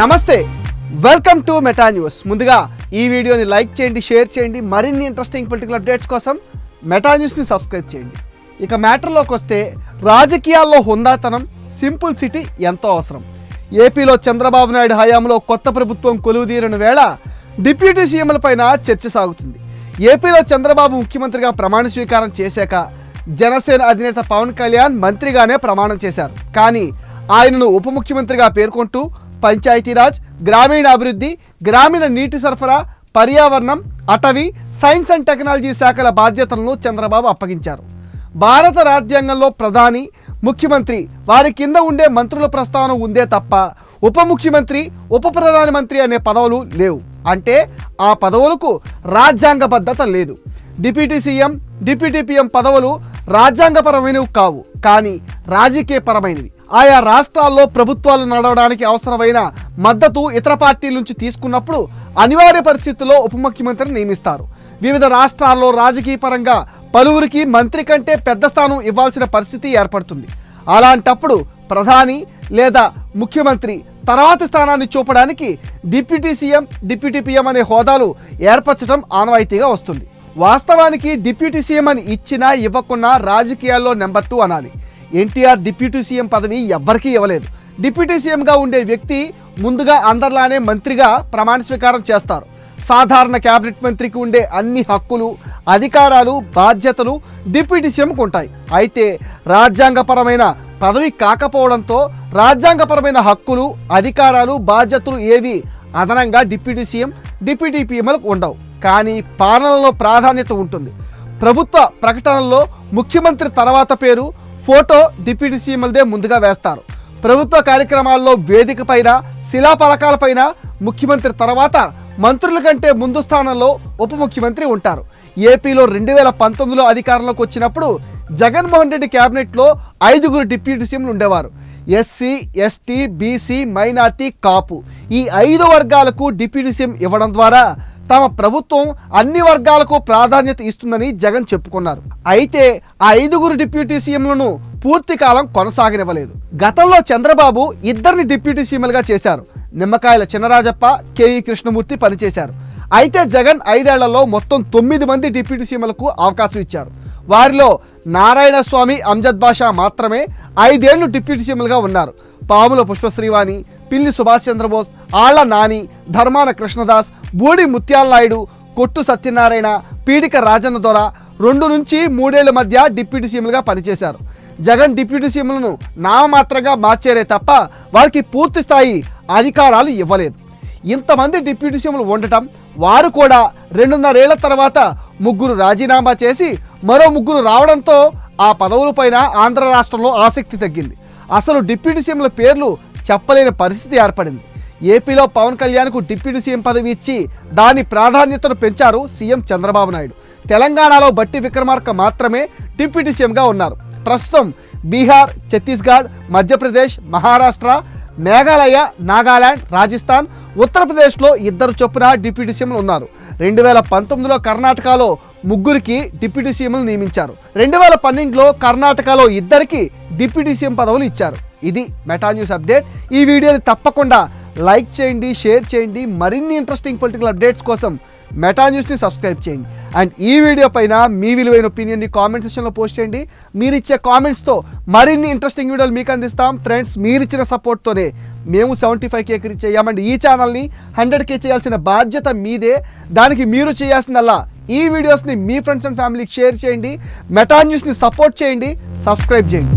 నమస్తే welcome to meta news ముందుగా ఈ వీడియోని లైక్ చేయండి షేర్ చేయండి మరిన్ని ఇంట్రెస్టింగ్ పొలిటికల్ అప్డేట్స్ కోసం మెటా న్యూస్ని సబ్స్క్రైబ్ చేయండి. ఇక మ్యాటర్లోకి వస్తే రాజకీయాల్లో హుందాతనం సింపుల్ సిటీ ఎంతో అవసరం. ఏపీలో చంద్రబాబు నాయుడు హయాంలో కొత్త ప్రభుత్వం కొలువుదీరిన వేళ డిప్యూటీ సీఎంలపైన చర్చ సాగుతుంది. ఏపీలో చంద్రబాబు ముఖ్యమంత్రిగా ప్రమాణ స్వీకారం చేశాక జనసేన అధినేత పవన్ కళ్యాణ్ మంత్రిగానే ప్రమాణం చేశారు. కానీ ఆయనను ఉప ముఖ్యమంత్రిగా పేర్కొంటూ పంచాయతీరాజ్ గ్రామీణాభివృద్ధి గ్రామీణ నీటి సరఫరా పర్యావరణం అటవీ సైన్స్ అండ్ టెక్నాలజీ శాఖల బాధ్యతలను చంద్రబాబు అప్పగించారు. భారత రాజ్యాంగంలో ప్రధాని ముఖ్యమంత్రి వారి కింద ఉండే మంత్రుల ప్రస్తావన ఉందే తప్ప ఉప ముఖ్యమంత్రి ఉప ప్రధానమంత్రి అనే పదవులు లేవు. అంటే ఆ పదవులకు రాజ్యాంగబద్ధత లేదు. డిప్యూటీ సీఎం డిప్యూటీ పీఎం పదవులు రాజ్యాంగపరమైనవి కావు. కానీ రాజకీయపరమైనవి. ఆయా రాష్ట్రాల్లో ప్రభుత్వాలు నడవడానికి అవసరమైన మద్దతు ఇతర పార్టీల నుంచి తీసుకున్నప్పుడు అనివార్య పరిస్థితుల్లో ఉప ముఖ్యమంత్రిని నియమిస్తారు. వివిధ రాష్ట్రాల్లో రాజకీయ పరంగా పలువురికి మంత్రి కంటే పెద్ద స్థానం ఇవ్వాల్సిన పరిస్థితి ఏర్పడుతుంది. అలాంటప్పుడు ప్రధాని లేదా ముఖ్యమంత్రి తర్వాతి స్థానాన్ని చూపడానికి డిప్యూటీ సీఎం డిప్యూటీ పీఎం అనే హోదాలు ఏర్పరచడం ఆనవాయితీగా వస్తుంది. వాస్తవానికి డిప్యూటీ సీఎం అని ఇచ్చినా ఇవ్వకున్నా రాజకీయాల్లో నెంబర్ టూ అనాలి. ఎన్టీఆర్ డిప్యూటీ సీఎం పదవి ఎవ్వరికీ ఇవ్వలేదు. డిప్యూటీ సీఎంగా ఉండే వ్యక్తి ముందుగా అందరిలానే మంత్రిగా ప్రమాణ స్వీకారం చేస్తారు. సాధారణ కేబినెట్ మంత్రికి ఉండే అన్ని హక్కులు అధికారాలు బాధ్యతలు డిప్యూటీ సీఎంకు ఉంటాయి. అయితే రాజ్యాంగపరమైన పదవి కాకపోవడంతో రాజ్యాంగపరమైన హక్కులు అధికారాలు బాధ్యతలు ఏవి అదనంగా డిప్యూటీ సీఎం డిప్యూటీ పీఎంలకు ఉండవు. కానీ పాలనలో ప్రాధాన్యత ఉంటుంది. ప్రభుత్వ ప్రకటనల్లో ముఖ్యమంత్రి తర్వాత పేరు ఫోటో డిప్యూటీ సీఎంలదే ముందుగా వేస్తారు. ప్రభుత్వ కార్యక్రమాల్లో వేదిక పైన శిలాఫలకాలపైన ముఖ్యమంత్రి తర్వాత మంత్రుల కంటే ముందు స్థానంలో ఉప ముఖ్యమంత్రి ఉంటారు. ఏపీలో రెండు వేల పంతొమ్మిదిలో అధికారంలోకి వచ్చినప్పుడు జగన్మోహన్ రెడ్డి క్యాబినెట్లో ఐదుగురు డిప్యూటీ సీఎంలు ఉండేవారు. SC ST BC minority Kapu. ఈ ఐదు వర్గాలకు డిప్యూటీ సీఎం ఇవ్వడం ద్వారా తమ ప్రభుత్వం అన్ని వర్గాలకు ప్రాధాన్యత ఇస్తుందని జగన్ చెప్పుకున్నారు. అయితే ఆ ఐదుగురు డిప్యూటీ సీఎంలను పూర్తి కాలం కొనసాగనివ్వలేదు. గతంలో చంద్రబాబు ఇద్దరిని డిప్యూటీ సీఎంలుగా చేశారు. నిమ్మకాయల చినరాజప్ప కేఈ కృష్ణమూర్తి పనిచేశారు. అయితే జగన్ ఐదేళ్ళలో మొత్తం తొమ్మిది మంది డిప్యూటీ సీఎంలకు అవకాశం ఇచ్చారు. వారిలో నారాయణ స్వామి అంజద్ బాషా మాత్రమే ఐదేళ్ళు డిప్యూటీ సీఎంలుగా ఉన్నారు. పాముల పుష్పశ్రీవాణి పిల్లి సుభాష్ చంద్రబోస్ ఆళ్ళ నాని ధర్మాన కృష్ణదాస్ బూడి ముత్యాల నాయుడు కొట్టు సత్యనారాయణ పీడిక రాజన్న దొర రెండు నుంచి మూడేళ్ళ మధ్య డిప్యూటీ సీఎంలుగా పనిచేశారు. జగన్ డిప్యూటీ సీఎంలను నామమాత్రంగా మార్చారే తప్ప వారికి పూర్తి స్థాయి అధికారాలు ఇవ్వలేదు. ఇంతమంది డిప్యూటీ సీఎంలు ఉండటం వారు కూడా రెండున్నరేళ్ళ తర్వాత ముగ్గురు రాజీనామా చేసి మరో ముగ్గురు రావడంతో ఆ పదవులపైన ఆంధ్ర రాష్ట్రంలో ఆసక్తి తగ్గింది. అసలు డిప్యూటీ సీఎంల పేర్లు చెప్పలేని పరిస్థితి ఏర్పడింది. ఏపీలో పవన్ కళ్యాణ్కు డిప్యూటీ సీఎం పదవి ఇచ్చి దాని ప్రాధాన్యతను పెంచారు సీఎం చంద్రబాబు నాయుడు. తెలంగాణలో బట్టి విక్రమార్క మాత్రమే డిప్యూటీ సీఎంగా ఉన్నారు. ప్రస్తుతం బీహార్ ఛత్తీస్గఢ్ మధ్యప్రదేశ్ మహారాష్ట్ర మేఘాలయ నాగాలాండ్ రాజస్థాన్ ఉత్తరప్రదేశ్లో ఇద్దరు చొప్పున డిప్యూటీ సీఎంలు ఉన్నారు. రెండు వేల పంతొమ్మిదిలో కర్ణాటకలో ముగ్గురికి డిప్యూటీ సీఎంలు నియమించారు. రెండు వేల పన్నెండులో కర్ణాటకలో ఇద్దరికి డిప్యూటీ సీఎం పదవులు ఇచ్చారు. ఇది మెటా న్యూస్ అప్డేట్. ఈ వీడియోని తప్పకుండా లైక్ చేయండి షేర్ చేయండి. మరిన్ని ఇంట్రెస్టింగ్ పొలిటికల్ అప్డేట్స్ కోసం మెటా న్యూస్ని సబ్స్క్రైబ్ చేయండి. అండ్ ఈ వీడియో పైన మీ విలువైన ఒపీనియన్ని కామెంట్ సెక్షన్లో పోస్ట్ చేయండి. మీరు ఇచ్చే కామెంట్స్తో మరిన్ని ఇంట్రెస్టింగ్ వీడియోలు మీకు అందిస్తాం. ఫ్రెండ్స్ మీరు ఇచ్చిన సపోర్ట్తోనే మేము సెవెంటీ ఫైవ్ కేకి రీచ్ అయ్యామండి ఈ ఛానల్ని హండ్రెడ్ కే చేయాల్సిన బాధ్యత మీదే. దానికి మీరు చేయాల్సిందల్లా ఈ వీడియోస్ని మీ ఫ్రెండ్స్ అండ్ ఫ్యామిలీకి షేర్ చేయండి. మెటా న్యూస్ని సపోర్ట్ చేయండి. సబ్స్క్రైబ్ చేయండి.